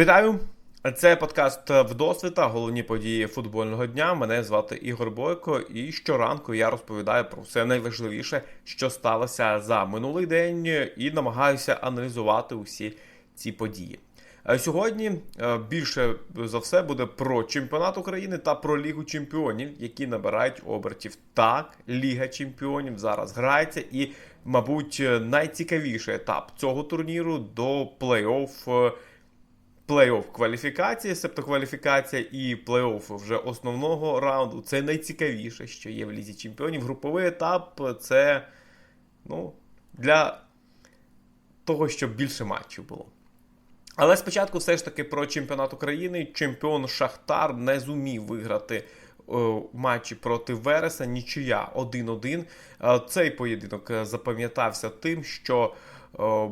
Вітаю! Це подкаст Вдосвіта, головні події футбольного дня. Мене звати Ігор Бойко, і щоранку я розповідаю про все найважливіше, що сталося за минулий день, і намагаюся аналізувати усі ці події. Е, Сьогодні е, більше за все буде про чемпіонат України та про Лігу чемпіонів, які набирають обертів. Так, Ліга чемпіонів зараз грається, і, мабуть, найцікавіший етап цього турніру до плей-офф. Плей-офф кваліфікації, себто кваліфікація і плей-офф вже основного раунду. Це найцікавіше, що є в лізі чемпіонів. Груповий етап це ну, для того, щоб більше матчів було. Але спочатку все ж таки про чемпіонат України. Чемпіон Шахтар не зумів виграти е, матчі проти Вереса. Нічия 1-1. Е, Цей поєдинок е, запам'ятався тим, що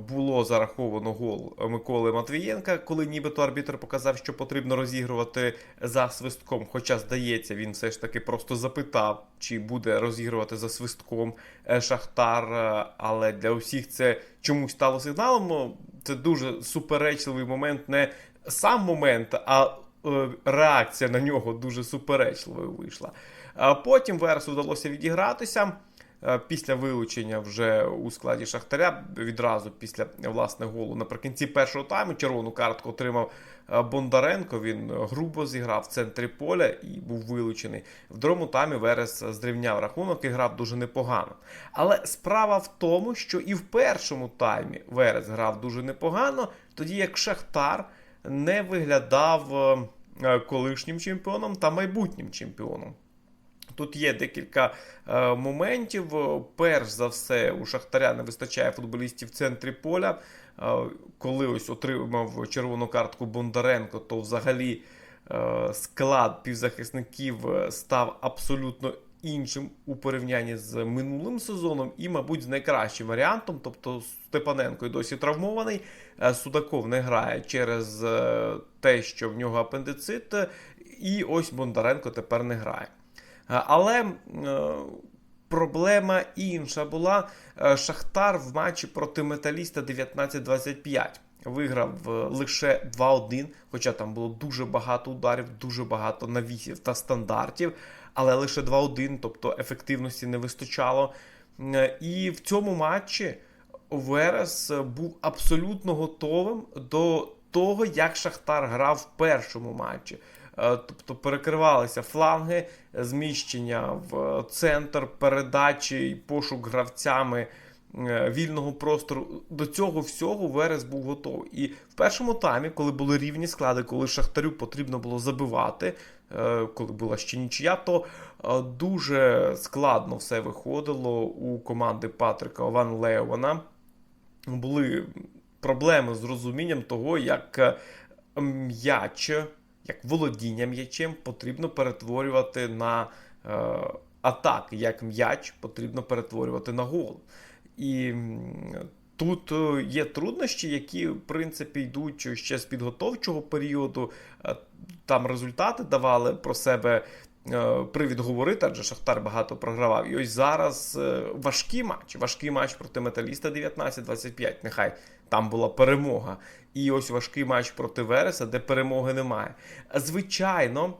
було зараховано гол Миколи Матвієнка, коли нібито арбітр показав, що потрібно розігрувати за свистком. Хоча, здається, він все ж таки просто запитав, чи буде розігрувати за свистком е, Шахтар. е, Але для усіх це чомусь стало сигналом. Ну, Це дуже суперечливий момент, не сам момент, а е, реакція на нього дуже суперечливою вийшла. Потім Вересу вдалося відігратися. Е, Після вилучення вже у складі Шахтаря відразу після власне голу наприкінці першого тайму червону картку отримав е, Бондаренко. Він грубо зіграв в центрі поля і був вилучений. В другому таймі Верес зрівняв рахунок і грав дуже непогано. Але справа в тому, що і в першому таймі Верес грав дуже непогано, тоді як Шахтар не виглядав е, колишнім чемпіоном та майбутнім чемпіоном. Тут є декілька е, моментів. Перш за все, у Шахтаря не вистачає футболістів в центрі поля. Е, коли ось отримав червону картку Бондаренко, то взагалі е, склад півзахисників е, став абсолютно іншим у порівнянні з минулим сезоном, і, мабуть, з найкращим варіантом. Тобто Степаненко й досі травмований. е, Судаков не грає через е, те, що в нього апендицит, е, і ось Бондаренко тепер не грає. Е, Але е, проблема інша була. Е, Шахтар в матчі проти металіста 19-25 виграв лише 2-1, хоча там було дуже багато ударів, дуже багато навісів та стандартів, але лише 2-1, тобто ефективності не вистачало. І в цьому матчі Верес був абсолютно готовим до того, як Шахтар грав в першому матчі. Е, Тобто перекривалися фланги, зміщення в центр, передачі і пошук гравцями е, вільного простору. До цього всього Верес був готовий. І в першому таймі, коли були рівні склади, коли Шахтарю потрібно було забивати, е, коли була ще нічия, то дуже складно все виходило у команди Патрика Ван Леована. Були проблеми з розумінням того, як м'яч, як володіння м'ячем потрібно перетворювати на е, атаки, як м'яч потрібно перетворювати на гол. І тут е, є труднощі, які, в принципі, йдуть ще з підготовчого періоду. Е, Там результати давали про себе е, привід говорити, адже Шахтар багато програвав. І ось зараз важкий матч. Важкий матч проти металіста 19-25. Нехай там була перемога. І ось важкий матч проти Вереса, де перемоги немає. Звичайно,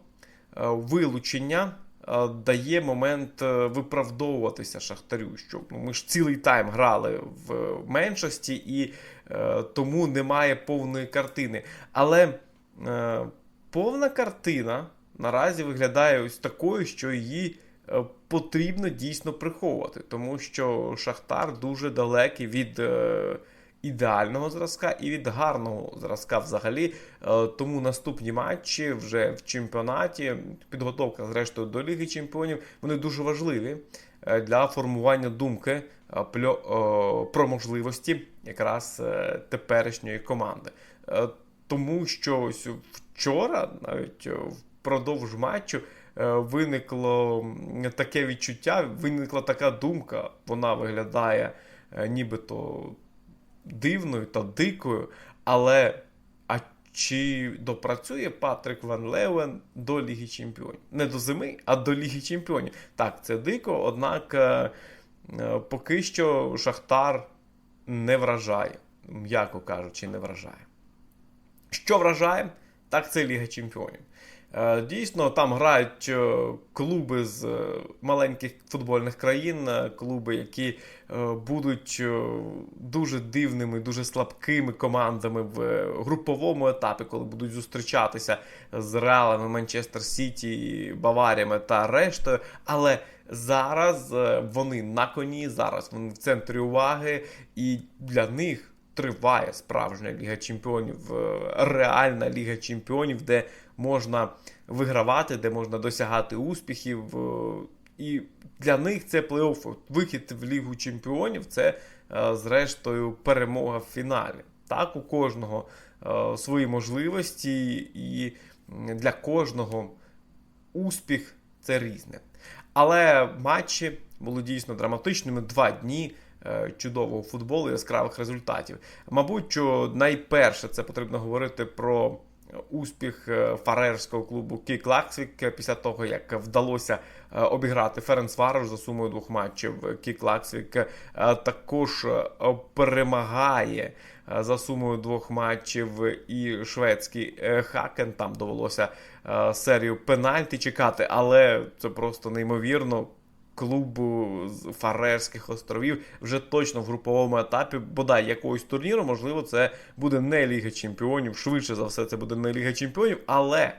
е, вилучення е, дає момент е, виправдовуватися Шахтарю. Що ну, ми ж цілий тайм грали в меншості, і тому немає повної картини. Але повна картина наразі виглядає ось такою, що її потрібно дійсно приховувати, тому що Шахтар дуже далекий від. Ідеального зразка і від гарного зразка взагалі. Е, Тому наступні матчі вже в чемпіонаті, підготовка, зрештою, до Ліги Чемпіонів, вони дуже важливі е, для формування думки е, про можливості якраз теперішньої команди. Тому що ось вчора, навіть впродовж матчу, виникло таке відчуття, виникла така думка, вона виглядає нібито дивною та дикою, але а чи допрацює Патрик Ван Левен до Ліги Чемпіонів? Не до зими, а до Ліги Чемпіонів. Так, це дико, однак е, е, поки що Шахтар не вражає, м'яко кажучи, не вражає. Що вражає, так це Ліга Чемпіонів. Е, Дійсно, там грають е, клуби з е, маленьких футбольних країн, клуби, які будуть дуже дивними, дуже слабкими командами в груповому етапі, коли будуть зустрічатися з Реалами, Манчестер Сіті, Баваріями та рештою. Але зараз вони на коні, зараз вони в центрі уваги, і для них триває справжня Ліга Чемпіонів, е, реальна Ліга Чемпіонів, де можна вигравати, де можна досягати успіхів. е, І для них це плей-офф. Вихід в Лігу Чемпіонів це, е, зрештою, перемога в фіналі. Так, у кожного свої можливості, і для кожного успіх це різне. Але матчі були дійсно драматичними. Два дні е, чудового футболу, яскравих результатів. Мабуть, що найперше це потрібно говорити про успіх е, фарерського клубу Кік Лаксвік е, після того, як вдалося обіграти Ференцварош за сумою двох матчів. Кік Лаксвік також перемагає за сумою двох матчів і шведський Хакен. Там довелося серію пенальті чекати, але це просто неймовірно. Клубу з Фарерських островів вже точно в груповому етапі, бодай якогось турніру, можливо, це буде не Ліга Чемпіонів. Швидше за все, це буде не Ліга Чемпіонів, але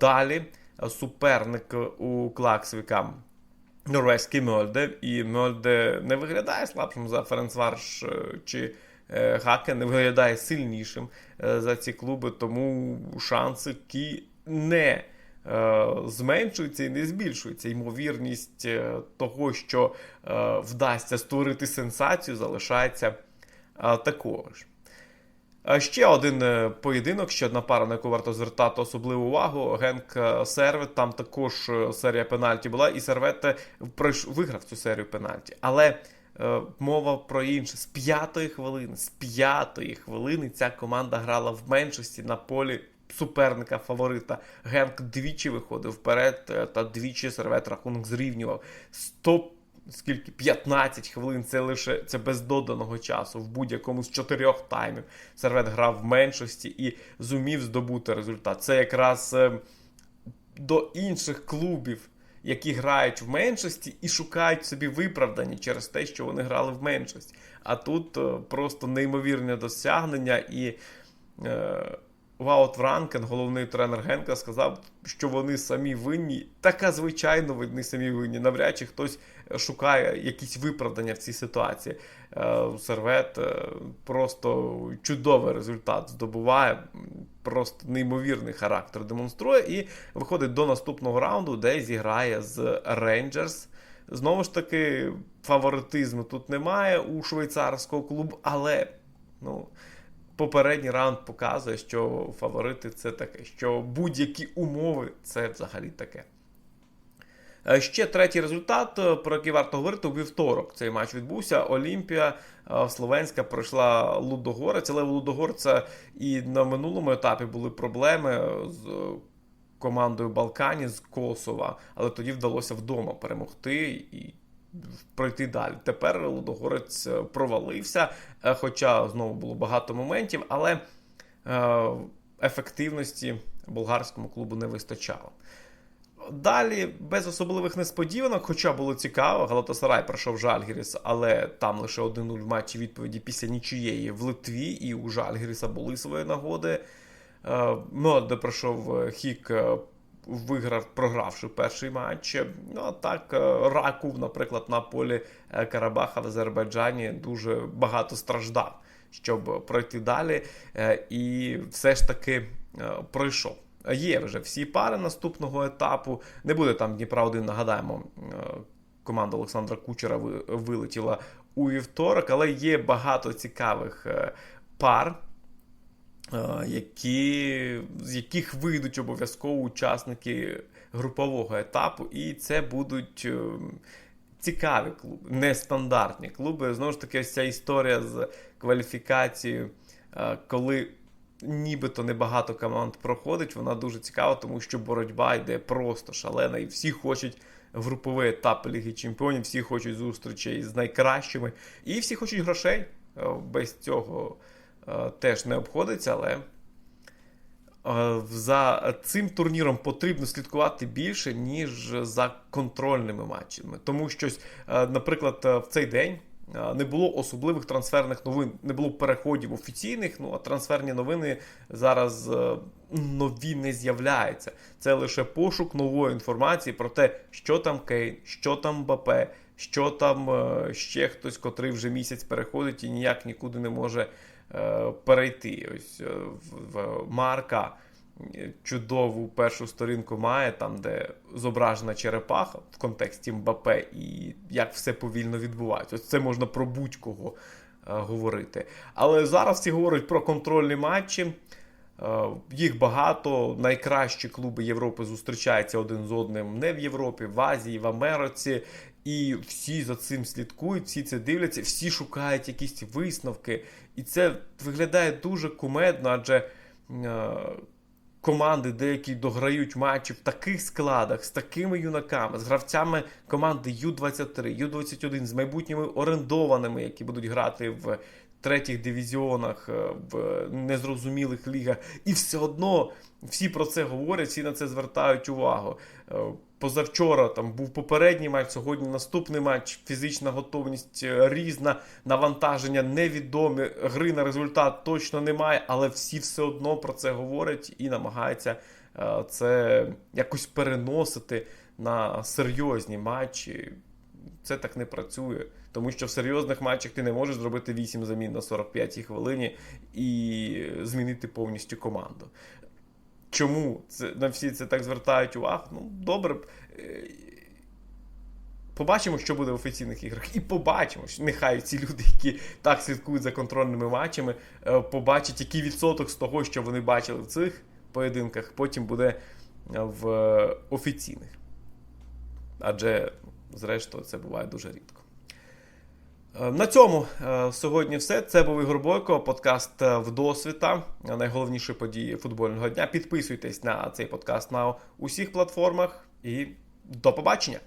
далі суперник у Клаксвіка норвезький Мьольде, і Мьольде не виглядає слабшим за Ференцварш е, чи е, Хакен, не виглядає сильнішим е, за ці клуби, тому шанси кі не е, зменшуються і не збільшуються. Ймовірність е, того, що е, вдасться створити сенсацію, залишається такою ж. Ще один поєдинок, ще одна пара, на яку варто звертати особливу увагу. Генк Сервет, там також серія пенальті була, і Сервет виграв цю серію пенальті. Але е, мова про інше. З п'ятої хвилини, з п'ятої хвилини ця команда грала в меншості на полі суперника фаворита. Генк двічі виходив вперед, е, та двічі Сервет рахунок зрівнював. 100 скільки 15 хвилин це лише це без доданого часу в будь-якому з чотирьох таймів. Сервет грав в меншості і зумів здобути результат. Це якраз е, до інших клубів, які грають в меншості і шукають собі виправдання через те, що вони грали в меншості. А тут е, просто неймовірне досягнення і. Е, Ваут Вранкен, головний тренер Генка, сказав, що вони самі винні. Така, звичайно, вони самі винні. Навряд чи хтось шукає якісь виправдання в цій ситуації. Е, Сервет е, просто чудовий результат здобуває, просто неймовірний характер демонструє і виходить до наступного раунду, де зіграє з Рейнджерс. Знову ж таки, фаворитизму тут немає у швейцарського клубу, але ну. Попередній раунд показує, що фаворити це таке, що будь-які умови це взагалі таке. Е, Ще третій результат, е, про який варто говорити, у вівторок цей матч відбувся. Олімпія е, Словенська пройшла Лудогорець, але у Лудогорця і на минулому етапі були проблеми з командою Балкані з Косова, але тоді вдалося вдома перемогти і пройти далі. Тепер Лудогорець е, провалився, е, хоча знову було багато моментів, але е, ефективності болгарському клубу не вистачало. Далі без особливих несподіванок, хоча було цікаво, Галатасарай пройшов Жальгіріс, але там лише 1-0 в матчі відповіді після нічиєї в Литві, і у Жальгіріса були свої нагоди. Е, Молоде пройшов хік, виграв, програвши перший матч. Ну а так, е, Ракув, наприклад, на полі е, Карабаха в Азербайджані дуже багато страждав, щоб пройти далі. Е, І все ж таки пройшов. Є вже всі пари наступного етапу. Не буде там Дніпра 1, нагадаємо, команда Олександра Кучера вилетіла у вівторок, але є багато цікавих пар, які, з яких вийдуть обов'язково учасники групового етапу, і це будуть. е, Цікаві клуби, нестандартні клуби. Знову ж таки, ось ця історія з кваліфікацією, е, коли нібито небагато команд проходить, вона дуже цікава, тому що боротьба йде просто шалена, і всі хочуть груповий етап Ліги Чемпіонів, всі хочуть зустрічей з найкращими, і всі хочуть грошей. Е, Без цього е, теж не обходиться, але е, за цим турніром потрібно слідкувати більше, ніж за контрольними матчами. Тому що, е, наприклад, е, в цей день. е, Не було особливих трансферних новин, не було переходів офіційних. Ну а трансферні новини зараз е, нові не з'являються. Це лише пошук нової інформації про те, що там Кейн, що там Мбапе, що там е, ще хтось, котрий вже місяць переходить і ніяк нікуди не може е, перейти. Ось е, в, Марка е, чудову першу сторінку має, там, де зображена черепаха в контексті Мбапе, і як все повільно відбувається. Ось це можна про будь-кого е, говорити. Але зараз всі говорять про контрольні матчі. Е, Їх багато. Найкращі клуби Європи зустрічаються один з одним не в Європі, в Азії, в Америці. І всі за цим слідкують, всі це дивляться, всі шукають якісь висновки. І це виглядає дуже кумедно, адже е, команди деякі дограють матчі в таких складах, з такими юнаками, з гравцями команди Ю-23, Ю-21, з майбутніми орендованими, які будуть грати в третіх дивізіонах, е, в незрозумілих лігах. І все одно всі про це говорять, всі на це звертають увагу. Е, Позавчора там був попередній матч, сьогодні наступний матч, фізична готовність е, різна, навантаження невідомі, гри на результат точно немає, але всі все одно про це говорять і намагаються це якось переносити на серйозні матчі. Це так не працює, тому що в серйозних матчах ти не можеш зробити 8 замін на 45-й хвилині і змінити повністю команду. Чому це, на всі це так звертають увагу? Ну, добре. е, Побачимо, що буде в офіційних іграх, і побачимо. що Нехай ці люди, які так слідкують за контрольними матчами, е, побачать, який відсоток з того, що вони бачили в цих поєдинках, потім буде е, в офіційних. Адже, зрештою, це буває дуже рідко. Е, На цьому е, сьогодні все. Це був Ігор Бойко, подкаст е, «Вдосвіта», найголовніші події футбольного дня. Підписуйтесь на цей подкаст на усіх платформах і до побачення!